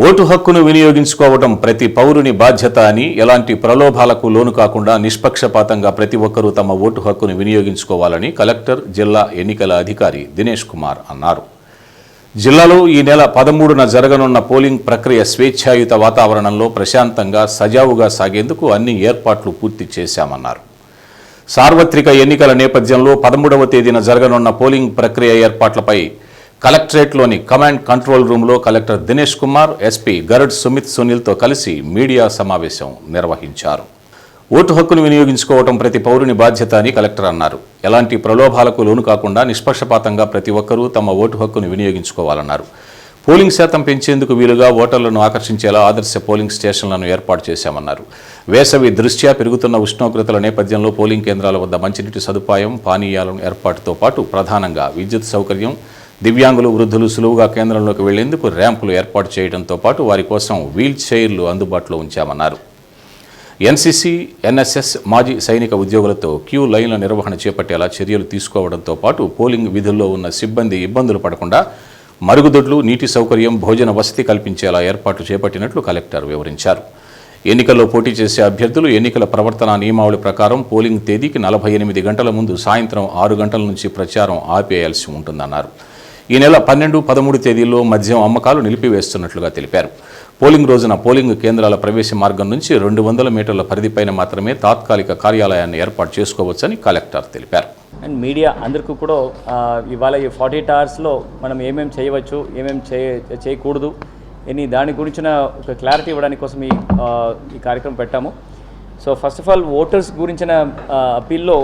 Vote హక్కును వినియోగించుకోవడం ప్రతి పౌరుని బాధ్యత అని ఎలాంటి ప్రలోభాలకు లోను కాకుండా నిష్పక్షపాతంగా ప్రతి ఒక్కరూ తమ ఓటు హక్కును వినియోగించుకోవాలని కలెక్టర్ జిల్లా ఎన్నికల అధికారి దినేష్ కుమార్ అన్నారు. జిల్లాలో ఈ నెల పదమూడున జరగనున్న పోలింగ్ ప్రక్రియ స్వేచ్ఛాయుత వాతావరణంలో ప్రశాంతంగా సజావుగా సాగేందుకు అన్ని ఏర్పాట్లు పూర్తి చేశామన్నారు. సార్వత్రిక ఎన్నికల నేపథ్యంలో పదమూడవ తేదీన జరగనున్న పోలింగ్ ప్రక్రియ ఏర్పాట్లపై కలెక్టరేట్లోని కమాండ్ కంట్రోల్ రూమ్లో కలెక్టర్ దినేష్ కుమార్ ఎస్పీ గరుడ్ సుమిత్ సునీల్తో కలిసి మీడియా సమావేశం నిర్వహించారు. ఓటు హక్కును వినియోగించుకోవడం ప్రతి పౌరుని బాధ్యత అని కలెక్టర్ అన్నారు. ఎలాంటి ప్రలోభాలకు లోను కాకుండా నిష్పక్షపాతంగా ప్రతి ఒక్కరూ తమ ఓటు హక్కును వినియోగించుకోవాలన్నారు. పోలింగ్ శాతం పెంచేందుకు వీలుగా ఓటర్లను ఆకర్షించేలా ఆదర్శ పోలింగ్ స్టేషన్లను ఏర్పాటు చేశామన్నారు. వేసవి దృష్ట్యా పెరుగుతున్న ఉష్ణోగ్రతల నేపథ్యంలో పోలింగ్ కేంద్రాల వద్ద మంచినీటి సదుపాయం పానీయాల ఏర్పాటుతో పాటు ప్రధానంగా విద్యుత్ సౌకర్యం దివ్యాంగులు వృద్ధులు సులువుగా కేంద్రంలోకి వెళ్ళేందుకు ర్యాంపులు ఏర్పాటు చేయడంతో పాటు వారి కోసం వీల్ చైర్లు అందుబాటులో ఉంచామన్నారు. ఎన్సీసీ ఎన్ఎస్ఎస్ మాజీ సైనిక ఉద్యోగులతో క్యూ లైన్ల నిర్వహణ చేపట్టేలా చర్యలు తీసుకోవడంతో పాటు పోలింగ్ విధుల్లో ఉన్న సిబ్బంది ఇబ్బందులు పడకుండా మరుగుదొడ్లు నీటి సౌకర్యం భోజన వసతి కల్పించేలా ఏర్పాట్లు చేపట్టినట్లు కలెక్టర్ వివరించారు. ఎన్నికల్లో పోటీ చేసే అభ్యర్థులు ఎన్నికల ప్రవర్తన నియమావళి ప్రకారం పోలింగ్ తేదీకి నలభై ఎనిమిది గంటల ముందు సాయంత్రం ఆరు గంటల నుంచి ప్రచారం ఆపేయాల్సి ఉంటుందన్నారు. ఈ నెల పన్నెండు పదమూడు తేదీల్లో మద్యం అమ్మకాలు నిలిపివేస్తున్నట్లుగా తెలిపారు. పోలింగ్ రోజున పోలింగ్ కేంద్రాల ప్రవేశ మార్గం నుంచి రెండు వందల మీటర్ల పరిధిపైన మాత్రమే తాత్కాలిక కార్యాలయాన్ని ఏర్పాటు చేసుకోవచ్చని కలెక్టర్ తెలిపారు. అండ్ మీడియా అందరికీ కూడా ఇవాళ ఈ ఫార్టీ ఎయిట్ అవర్స్లో మనం ఏమేమి చేయవచ్చు ఏమేమి చేయ చేయకూడదు అని దాని గురించిన ఒక క్లారిటీ ఇవ్వడానికి కోసం ఈ ఈ కార్యక్రమం పెట్టాము. So first of all voters గురించిన అప్పీల్లో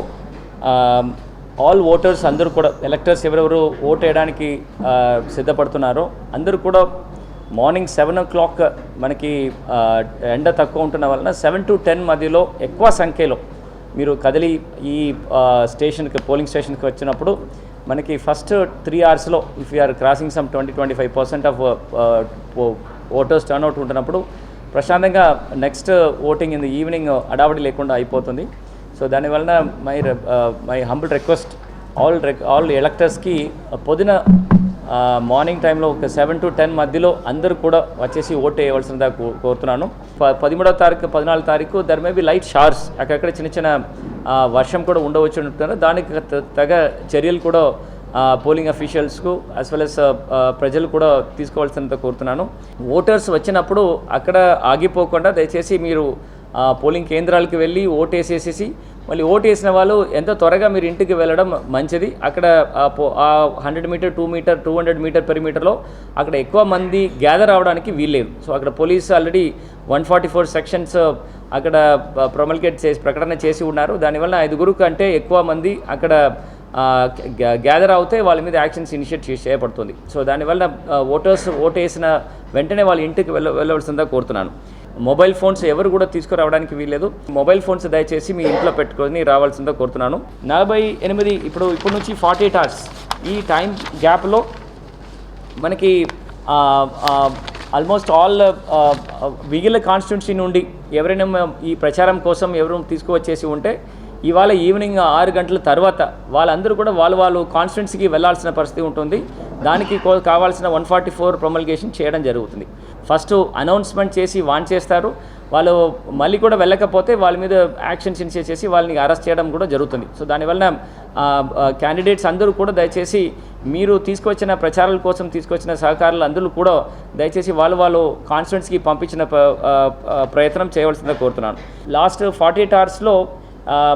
ఆల్ ఓటర్స్ అందరూ కూడా ఎలక్టర్స్ ఎవరెవరు ఓట్ వేయడానికి సిద్ధపడుతున్నారో అందరూ కూడా మార్నింగ్ సెవెన్ ఓ క్లాక్ మనకి ఎండ తక్కువ ఉంటున్న వలన సెవెన్ టు టెన్ మధ్యలో ఎక్కువ సంఖ్యలో మీరు కదిలి ఈ స్టేషన్కి పోలింగ్ స్టేషన్కి వచ్చినప్పుడు మనకి ఫస్ట్ త్రీ అవర్స్లో if you're crossing some twenty twenty five percent of voters turnout ఉంటున్నప్పుడు ప్రశాంతంగా next voting in the evening అడావడి లేకుండా అయిపోతుంది. సో దానివలన my my humble request all all ఎలక్టర్స్కి పొద్దున uh, మార్నింగ్ టైంలో ఒక సెవెన్ టు టెన్ మధ్యలో అందరూ కూడా వచ్చేసి ఓటు వేయవలసిందిగా కోరుతున్నాను. ప- పదమూడవ తారీఖు పద్నాలుగు తారీఖు there may be light showers అక్కడక్కడ చిన్న చిన్న uh, వర్షం కూడా ఉండవచ్చు అంటున్నారు. దానికి తగ చర్యలు కూడా పోలింగ్ అఫీషియల్స్కు యాజ్ వెల్ అస్ ప్రజలు కూడా తీసుకోవాల్సినంత కోరుతున్నాను. ఓటర్స్ వచ్చినప్పుడు అక్కడ ఆగిపోకుండా దయచేసి మీరు uh, పోలింగ్ కేంద్రాలకు వెళ్ళి ఓటు వేసేసేసి మళ్ళీ ఓటు వేసిన వాళ్ళు ఎంత త్వరగా మీరు ఇంటికి వెళ్ళడం మంచిది. అక్కడ ఆ hundred meter two meter two hundred meter పెరిమీటర్లో అక్కడ ఎక్కువ మంది గ్యాదర్ అవడానికి వీల్లేదు. సో అక్కడ police already one forty four sections అక్కడ ప్రొమల్కేట్ చేసి ప్రకటన చేసి ఉన్నారు. దానివల్ల ఐదుగురు కంటే ఎక్కువ మంది అక్కడ గ్యాదర్ అవుతే వాళ్ళ మీద యాక్షన్స్ ఇనిషియేట్ చేసి చేయబడుతుంది. సో దానివల్ల ఓటర్స్ ఓటు వేసిన వెంటనే వాళ్ళ ఇంటికి వెళ్ళ వెళ్ళవలసిందిగా కోరుతున్నాను. మొబైల్ ఫోన్స్ ఎవరు కూడా తీసుకురావడానికి వీల్లేదు. మొబైల్ ఫోన్స్ దయచేసి మీ ఇంట్లో పెట్టుకొని రావాల్సిందో కోరుతున్నాను. నలభై ఎనిమిది ఇప్పుడు ఇప్పుడు నుంచి ఫార్టీ ఎయిట్ అవర్స్ ఈ టైం గ్యాప్లో మనకి ఆల్మోస్ట్ ఆల్ మిగిలిన కాన్స్టిట్యున్సీ నుండి ఎవరైనా ఈ ప్రచారం కోసం ఎవరు తీసుకువచ్చేసి ఉంటే ఇవాళ ఈవినింగ్ ఆరు గంటల తర్వాత వాళ్ళందరూ కూడా వాళ్ళు వాళ్ళు కాన్స్టిట్యున్సీకి వెళ్ళాల్సిన పరిస్థితి ఉంటుంది. దానికి కో- కావాల్సిన వన్ ఫార్టీ ఫోర్ ప్రొమల్గేషన్ చేయడం జరుగుతుంది. ఫస్ట్ అనౌన్స్మెంట్ చేసి వాన్ చేస్తారు. వాళ్ళు మళ్ళీ కూడా వెళ్ళకపోతే వాళ్ళ మీద యాక్షన్స్ ఇన్షియేట్ చేసి వాళ్ళని అరెస్ట్ చేయడం కూడా జరుగుతుంది. సో దానివల్ల క్యాండిడేట్స్ అందరూ కూడా దయచేసి మీరు తీసుకొచ్చిన ప్రచారాల కోసం తీసుకొచ్చిన సహకారులు అందరూ కూడా దయచేసి వాళ్ళు వాళ్ళు కాన్స్టిట్యున్సీకి పంపించిన ప్రయత్నం చేయవలసిందిగా కోరుతున్నాను. లాస్ట్ ఫార్టీ ఎయిట్ అవర్స్లో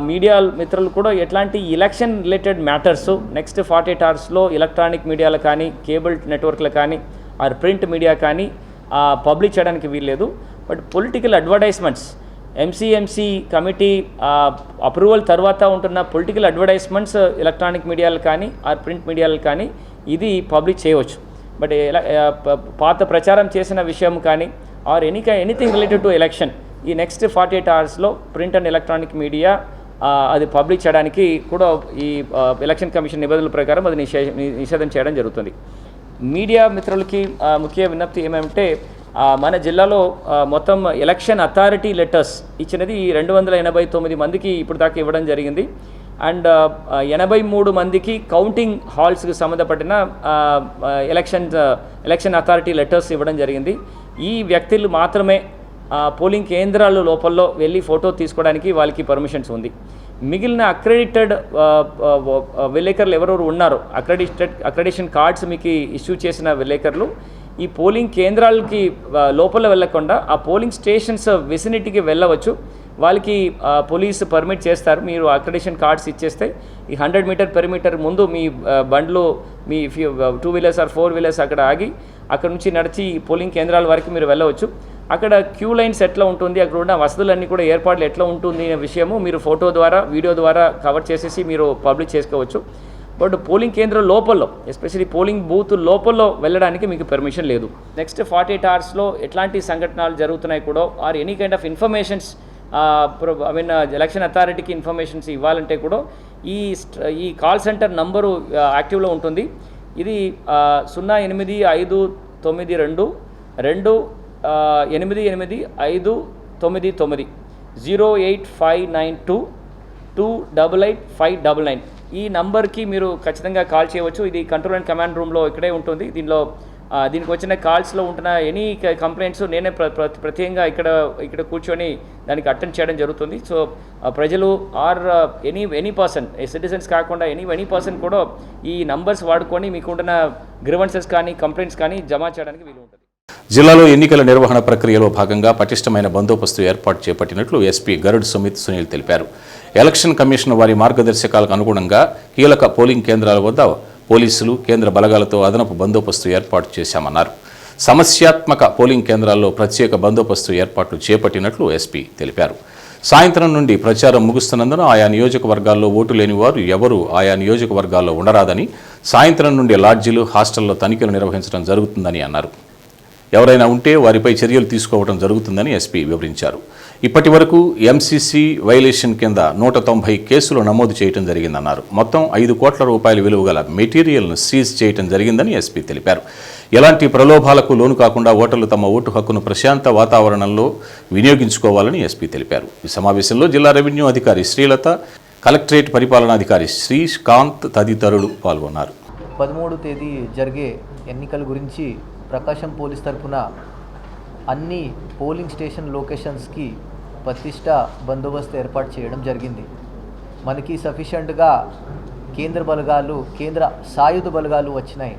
మీడియా మిత్రులు కూడా ఎట్లాంటి election related matters next forty eight అవర్స్లో ఎలక్ట్రానిక్ మీడియాలో కానీ కేబుల్ నెట్వర్క్లు కానీ ఆర్ ప్రింట్ మీడియా కానీ పబ్లిష్ చేయడానికి వీల్లేదు. But political advertisements MCMC committee approval తర్వాత ఉంటున్న పొలిటికల్ అడ్వర్టైజ్మెంట్స్ ఎలక్ట్రానిక్ మీడియాలు కానీ ఆర్ ప్రింట్ మీడియాలు కానీ ఇది పబ్లిష్ చేయవచ్చు. బట్ ఎలా పాత ప్రచారం చేసిన విషయం కానీ or any anything related to election ఈ నెక్స్ట్ ఫార్టీ ఎయిట్ అవర్స్లో ప్రింట్ అండ్ ఎలక్ట్రానిక్ మీడియా అది పబ్లిష్ చేయడానికి కూడా ఈ ఎలక్షన్ కమిషన్ నిబంధనల ప్రకారం అది నిషే నిషేధం చేయడం జరుగుతుంది. మీడియా మిత్రులకి ముఖ్య విజ్ఞప్తి ఏమంటే మన జిల్లాలో మొత్తం ఎలక్షన్ అథారిటీ లెటర్స్ ఇచ్చినది రెండు వందల ఎనభై తొమ్మిది మందికి ఇప్పుడు దాకా ఇవ్వడం జరిగింది. అండ్ ఎనభై మూడు మందికి కౌంటింగ్ హాల్స్కి సంబంధపడిన ఎలక్షన్ ఎలక్షన్ అథారిటీ లెటర్స్ ఇవ్వడం జరిగింది. ఈ వ్యక్తులు మాత్రమే పోలింగ్ కేంద్రాల లోపల్లో వెళ్ళి ఫోటో తీసుకోవడానికి వాళ్ళకి పర్మిషన్స్ ఉంది. మిగిలిన అక్రెడిటెడ్ విలేకరులు ఎవరెవరు ఉన్నారో అక్రెడిటెడ్ అక్రెడిషన్ కార్డ్స్ మీకు ఇష్యూ చేసిన విలేకరులు ఈ పోలింగ్ కేంద్రాలకి లోపల వెళ్ళకుండా ఆ పోలింగ్ స్టేషన్స్ వెసినిటీకి వెళ్ళవచ్చు. వాళ్ళకి పోలీసు పర్మిట్ చేస్తారు. మీరు అక్రెడిషన్ కార్డ్స్ ఇచ్చేస్తే ఈ హండ్రెడ్ మీటర్ పెరిమీటర్ ముందు మీ బండ్లు మీ two wheelers or four wheelers అక్కడ ఆగి అక్కడ నుంచి నడిచి ఈ పోలింగ్ కేంద్రాల వరకు మీరు వెళ్ళవచ్చు. అక్కడ క్యూ లైన్స్ ఎట్లా ఉంటుంది అక్కడ ఉన్న వసతులన్నీ కూడా ఏర్పాట్లు ఎట్లా ఉంటుంది అనే విషయము మీరు ఫోటో ద్వారా వీడియో ద్వారా కవర్ చేసేసి మీరు పబ్లిష్ చేసుకోవచ్చు. బట్ పోలింగ్ కేంద్రం లోపల ఎస్పెషల్లీ పోలింగ్ బూత్ లోపల వెళ్ళడానికి మీకు పర్మిషన్ లేదు. నెక్స్ట్ ఫార్టీ ఎయిట్ అవర్స్లో ఎట్లాంటి సంఘటనలు జరుగుతున్నాయి కూడా or any kind of informations I mean election అథారిటీకి informations ఇవ్వాలంటే కూడా ఈ ఈ కాల్ సెంటర్ నంబరు యాక్టివ్లో ఉంటుంది. ఇది సున్నా ఎనిమిది ఐదు తొమ్మిది రెండు రెండు ఎనిమిది ఎనిమిది ఐదు తొమ్మిది తొమ్మిది zero eight five nine two two double eight five double nine. ఈ నంబర్కి మీరు ఖచ్చితంగా కాల్ చేయవచ్చు. ఇది కంట్రోల్ అండ్ కమాండ్ రూమ్లో ఇక్కడే ఉంటుంది. దీనిలో దీనికి వచ్చిన కాల్స్లో ఉంటున్న ఎనీ కంప్లైంట్స్ నేనే ప్ర ప్రత్యేకంగా ఇక్కడ ఇక్కడ కూర్చొని దానికి అటెండ్ చేయడం జరుగుతుంది. సో ప్రజలు or any any person citizens కాకుండా ఎనీ ఎనీ పర్సన్ కూడా ఈ నంబర్స్ వాడుకొని మీకు ఉంటున్న గ్రివెన్సెస్ కానీ కంప్లైంట్స్ కానీ జమ చేయడానికి వీలు ఉంటుంది జిల్లాలో ఎన్నికల నిర్వహణ ప్రక్రియలో భాగంగా పటిష్టమైన బందోబస్తు ఏర్పాటు చేపట్టినట్లు ఎస్పీ గరుడ్ సుమిత్ సునీల్ తెలిపారు. ఎలక్షన్ కమిషన్ వారి మార్గదర్శకాలకు అనుగుణంగా కీలక పోలింగ్ కేంద్రాల వద్ద పోలీసులు కేంద్ర బలగాలతో అదనపు బందోబస్తు ఏర్పాటు చేశామన్నారు. సమస్యాత్మక పోలింగ్ కేంద్రాల్లో ప్రత్యేక బందోబస్తు ఏర్పాట్లు చేపట్టినట్లు ఎస్పీ తెలిపారు. సాయంత్రం నుండి ప్రచారం ముగుస్తున్నందున ఆయా నియోజకవర్గాల్లో ఓటు లేని వారు ఎవరూ ఆయా నియోజకవర్గాల్లో ఉండరాదని సాయంత్రం నుండి లాడ్జీలు హాస్టల్లో తనిఖీలు నిర్వహించడం జరుగుతుందని అన్నారు. ఎవరైనా ఉంటే వారిపై చర్యలు తీసుకోవడం జరుగుతుందని ఎస్పీ వివరించారు. ఇప్పటి వరకు ఎంసీసీ వైలేషన్ కింద నూట తొంభై కేసులు నమోదు చేయడం జరిగిందన్నారు. మొత్తం ఐదు కోట్ల రూపాయల విలువ గల మెటీరియల్ను సీజ్ చేయడం జరిగిందని ఎస్పీ తెలిపారు. ఎలాంటి ప్రలోభాలకు లోను కాకుండా ఓటర్లు తమ ఓటు హక్కును ప్రశాంత వాతావరణంలో వినియోగించుకోవాలని ఎస్పీ తెలిపారు. ఈ సమావేశంలో జిల్లా రెవెన్యూ అధికారి శ్రీలత కలెక్టరేట్ పరిపాలనాధికారి శ్రీకాంత్ తదితరులు పాల్గొన్నారు. పదమూడు తేదీ జరిగే ఎన్నికల గురించి ప్రకాశం పోలీస్ తరఫున అన్ని పోలింగ్ స్టేషన్ లొకేషన్స్కి ప్రతిష్ట బందోబస్తు ఏర్పాటు చేయడం జరిగింది. మనకి సఫిషియంట్గా కేంద్ర బలగాలు కేంద్ర సాయుధ బలగాలు వచ్చినాయి.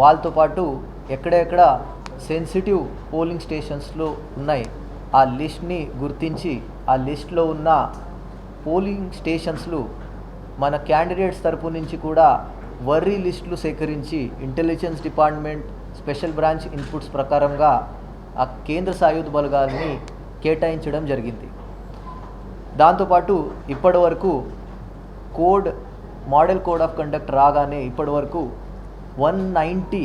వాళ్ళతో పాటు ఎక్కడెక్కడ సెన్సిటివ్ పోలింగ్ స్టేషన్స్లో ఉన్నాయి ఆ లిస్ట్ని గుర్తించి ఆ లిస్ట్లో ఉన్న పోలింగ్ స్టేషన్స్లు మన క్యాండిడేట్స్ తరపు నుంచి కూడా వర్రీ లిస్టులు సేకరించి intelligence department special branch inputs ప్రకారంగా ఆ కేంద్ర సాయుధ బలగాల్ని కేటాయించడం జరిగింది. దాంతోపాటు ఇప్పటి వరకు code model code of conduct రాగానే ఇప్పటి వరకు వన్ నైంటీ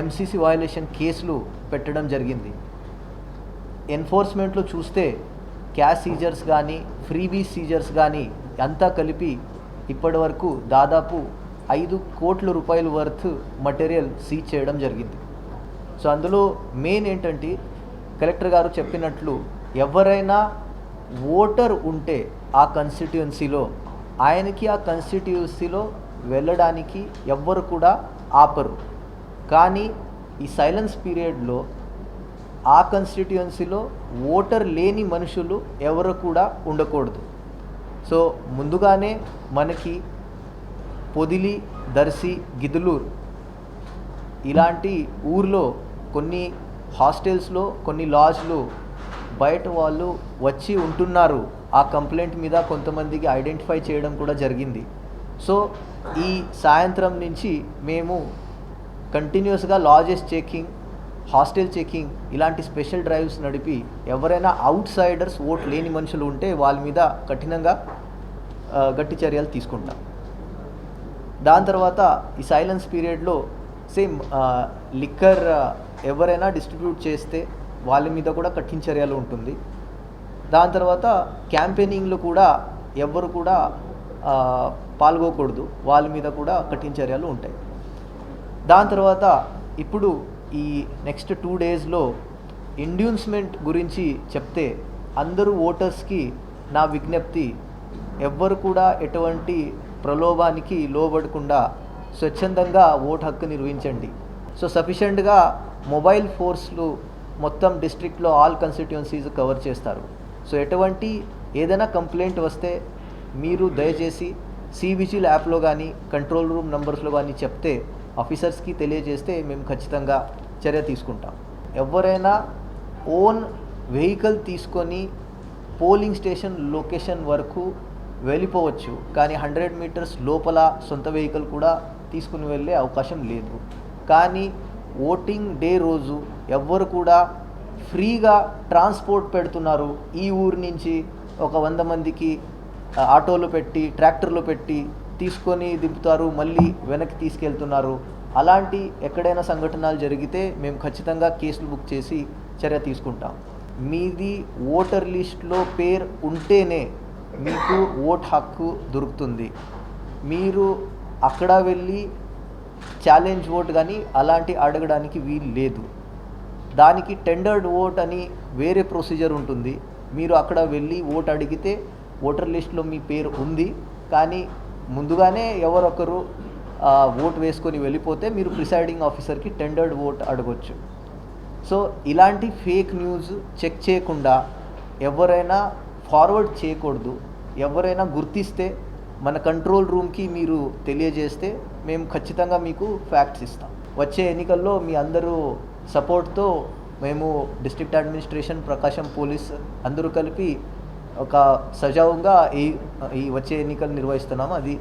ఎంసీసీ వయలేషన్ కేసులు పెట్టడం జరిగింది. ఎన్ఫోర్స్మెంట్లో చూస్తే క్యాష్ సీజర్స్ కానీ ఫ్రీబీ సీజర్స్ కానీ అంతా కలిపి ఇప్పటి వరకు దాదాపు ఐదు కోట్ల రూపాయల వర్త్ మటీరియల్ సీజ్ చేయడం జరిగింది. సో అందులో మెయిన్ ఏంటంటే కలెక్టర్ గారు చెప్పినట్లు ఎవరైనా ఓటర్ ఉంటే ఆ కన్స్టిట్యుయెన్సీలో ఆయనకి ఆ కన్స్టిట్యుయెన్సీలో వెళ్ళడానికి ఎవ్వరు కూడా ఆపరు. కానీ ఈ సైలెన్స్ పీరియడ్లో ఆ కన్స్టిట్యుయెన్సీలో ఓటర్ లేని మనుషులు ఎవరు కూడా ఉండకూడదు. సో ముందుగానే మనకి పొదిలి దర్శి గిదులూర్ ఇలాంటి ఊర్లో కొన్ని హాస్టల్స్లో కొన్ని లాజ్లు బయట వాళ్ళు వచ్చి ఉంటున్నారు. ఆ కంప్లైంట్ మీద కొంతమందికి ఐడెంటిఫై చేయడం కూడా జరిగింది. సో ఈ సాయంత్రం నుంచి మేము కంటిన్యూస్గా లాజెస్ చెకింగ్ హాస్టల్ చెకింగ్ ఇలాంటి స్పెషల్ డ్రైవ్స్ నడిపి ఎవరైనా అవుట్ సైడర్స్ ఓట్ లేని మనుషులు ఉంటే వాళ్ళ మీద కఠినంగా గట్టి చర్యలు తీసుకుంటాం. దాని తర్వాత ఈ సైలెన్స్ పీరియడ్లో సేమ్ లిక్కర్ ఎవరైనా డిస్ట్రిబ్యూట్ చేస్తే వాళ్ళ మీద కూడా కఠిన చర్యలు ఉంటుంది. దాని తర్వాత క్యాంపెయినింగ్లో కూడా ఎవ్వరు కూడా పాల్గొకూడదు. వాళ్ళ మీద కూడా కఠిన చర్యలు ఉంటాయి. దాని తర్వాత ఇప్పుడు ఈ నెక్స్ట్ టూ డేస్లో ఇండ్యూన్స్మెంట్ గురించి చెప్తే అందరూ ఓటర్స్కి నా విజ్ఞప్తి ఎవ్వరు కూడా ఎటువంటి ప్రలోభానికి లోబడకుండా స్వచ్ఛందంగా ఓటు హక్కు నిర్వహించండి. సో సఫిషియెంట్గా మొబైల్ ఫోర్స్లు మొత్తం డిస్ట్రిక్ట్లో ఆల్ కాన్స్టిట్యుయెన్సీస్ కవర్ చేస్తారు. సో ఎటువంటి ఏదైనా కంప్లైంట్ వస్తే మీరు దయచేసి సివిజిల్ యాప్లో కానీ కంట్రోల్ రూమ్ నంబర్స్లో కానీ చెప్తే ఆఫీసర్స్కి తెలియజేస్తే మేము ఖచ్చితంగా చర్య తీసుకుంటాం. ఎవరైనా ఓన్ వెహికల్ తీసుకొని పోలింగ్ స్టేషన్ లొకేషన్ వరకు వెళ్ళిపోవచ్చు. కానీ హండ్రెడ్ మీటర్స్ లోపల సొంత వెహికల్ కూడా తీసుకుని వెళ్ళే అవకాశం లేదు. కానీ ఓటింగ్ డే రోజు ఎవ్వరు కూడా ఫ్రీగా ట్రాన్స్పోర్ట్ పెడుతున్నారు. ఈ ఊరు నుంచి ఒక వంద మందికి ఆటోలో ఆటోలు పెట్టి ట్రాక్టర్లు పెట్టి తీసుకొని దింపుతారు. మళ్ళీ వెనక్కి తీసుకెళ్తున్నారు. అలాంటి ఎక్కడైనా సంఘటనలు జరిగితే మేము ఖచ్చితంగా కేసులు బుక్ చేసి చర్య తీసుకుంటాం. మీది ఓటర్ లిస్ట్లో పేరు ఉంటేనే మీకు ఓట్ హక్కు దొరుకుతుంది. మీరు అక్కడ వెళ్ళి ఛాలెంజ్ ఓట్ కానీ అలాంటి అడగడానికి వీలు లేదు. దానికి టెండర్డ్ ఓట్ అని వేరే ప్రొసీజర్ ఉంటుంది. మీరు అక్కడ వెళ్ళి ఓట్ అడిగితే ఓటర్ లిస్ట్లో మీ పేరు ఉంది. కానీ ముందుగానే ఎవరొకరు ఓట్ వేసుకొని వెళ్ళిపోతే మీరు ప్రిసైడింగ్ ఆఫీసర్కి టెండర్డ్ ఓట్ అడగొచ్చు. సో ఇలాంటి ఫేక్ న్యూస్ చెక్ చేయకుండా ఎవరైనా ఫార్వర్డ్ చేయకూడదు. ఎవరైనా గుర్తిస్తే మన కంట్రోల్ రూమ్కి మీరు తెలియజేస్తే మేము ఖచ్చితంగా మీకు ఫ్యాక్ట్స్ ఇస్తాం. వచ్చే ఎన్నికల్లో మీ అందరూ సపోర్ట్తో మేము డిస్ట్రిక్ట్ అడ్మినిస్ట్రేషన్ ప్రకాశం పోలీస్ అందరూ కలిపి ఒక సజావుగా ఈ ఈ వచ్చే ఎన్నికలు నిర్వహిస్తున్నాము. అది